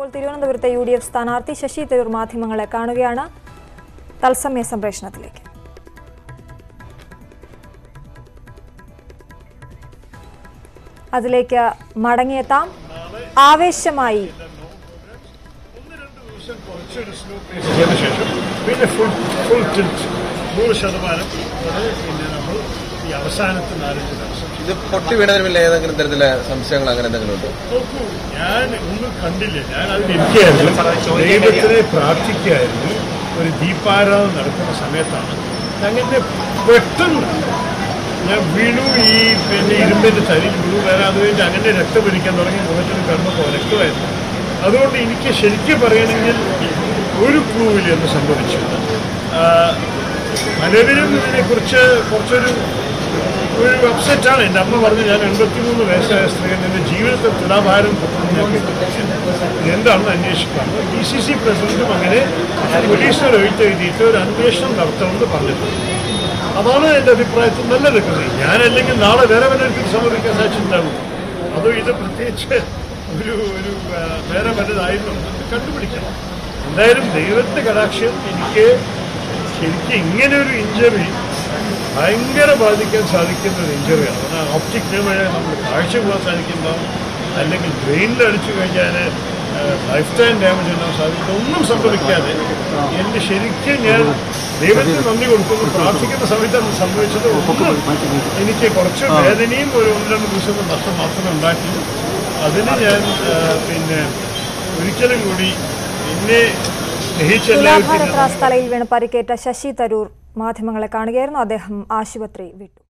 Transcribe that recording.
ഇപ്പോൾ തിരുവനന്തപുരത്തെ U D F സ്ഥാനാർത്ഥി ശശി തരൂർ മാധ്യമങ്ങളെ കാണുകയാണ്. തത്സമയ സംപ്രേഷണത്തിലേക്ക്. അതിലേക്ക് മടങ്ങിയെത്താം. ആവേശമായി. പിന്നെ ഫുൾ ഫുൾ നൂറ് ശതമാനം. ഈ അവസാനത്തെ നാലഞ്ച് ഇത് പൊട്ടി വീണതിന് പിന്നിൽ ഏതെങ്കിലും തരത്തിലെ സംശയങ്ങൾ അങ്ങനെ എന്തെങ്കിലും ഉണ്ടോ? നോക്കൂ ഞാൻ ഒന്നും കണ്ടില്ല. ഞാൻ അതിലിരിക്കുകയായിരുന്നു ദൈവത്തിനെ പ്രാർത്ഥിക്കുകയായിരുന്നു. ഒരു ദീപാരാധന നടക്കുന്ന സമയത്താണ്. അങ്ങനെ പെട്ടെന്ന് ഞാൻ വീണു. ഈ പിന്നെ ഇരുമ്പിന്റെ തരി വീണു. കഴിഞ്ഞ് അങ്ങനെ പിടിക്കാൻ തുടങ്ങി. മുഖത്തിന് കണ്ടപ്പോൾ രക്തമായിരുന്നു അതുകൊണ്ട് എനിക്ക് ശരിക്കും പറയണമെങ്കിൽ ഒരു ക്ലൂവിൽ എന്ന് സംഭവിച്ചു? പലരും ഇതിനെക്കുറിച്ച് കുറച്ചൊരു ഒരു വെബ്സൈറ്റാണ് എന്റെ അമ്മ പറഞ്ഞു ഞാൻ എൺപത്തിമൂന്ന് വയസ്സായ സ്ത്രീ എന്റെ ജീവിതത്തിൽ തുലാഭാരം ഞാൻ. എന്താണെന്ന് അന്വേഷിക്കാം. ഡി സി സി പ്രസിഡന്റും അങ്ങനെ പോലീസിനോട് എഴുത്തെഴുതിയിട്ട് ഒരു അന്വേഷണം നടത്തണമെന്ന് പറഞ്ഞിട്ടുണ്ട്. അതാണ് എന്റെ അഭിപ്രായത്തിൽ നല്ല നിൽക്കുന്നത് ഞാനല്ലെങ്കിൽ നാളെ വേറെ വല്ലവർക്കും സമ്മതിക്കാൻ സാധിച്ചിട്ടുണ്ടാകും അതോ ഇത് പ്രത്യേകിച്ച് ഒരു ഒരു വേറെ വലുതായിരുന്നു. കണ്ടുപിടിക്കണം. എന്തായാലും ദൈവത്തിന്റെ കടാക്ഷം എനിക്ക് ശരിക്കും ഇങ്ങനെ ഒരു ഇഞ്ചറി ഭയങ്കര ബാധിക്കാൻ സാധിക്കുന്ന ഒരു ഇഞ്ചറിയാണ് കാരണം ഓപ്റ്റിക് ന്യൂമഴ നമ്മൾ കാഴ്ച പോകാൻ സാധിക്കുമ്പോൾ അല്ലെങ്കിൽ ബ്രെയിനിൽ അടിച്ചു കഴിഞ്ഞാൽ ലൈഫ് ടൈം ഡാമേജ് ഉണ്ടാകാൻ സാധിക്കും ഒന്നും സംഭവിക്കാതെ എന്റെ ശരിക്കും ഞാൻ ദൈവത്തിന് നന്ദി കൊടുക്കുന്നു. പ്രാർത്ഥിക്കുന്ന സമയത്ത് അത് സംഭവിച്ചത് എനിക്ക് കുറച്ച് വേദനയും ഒരു ഒന്ന് രണ്ട് ദിവസത്തെ നഷ്ടം മാത്രമേ ഉണ്ടാക്കി അതിന് ഞാൻ പിന്നെ ഒരിക്കലും കൂടി എന്നെ സ്നേഹിച്ച എല്ലാവർക്കും വീണ് പരിക്കേറ്റ ശശി തരൂർ. മാധ്യമങ്ങളെ കാണുകയായിരുന്നു. അദ്ദേഹം ആശുപത്രി വിട്ടു.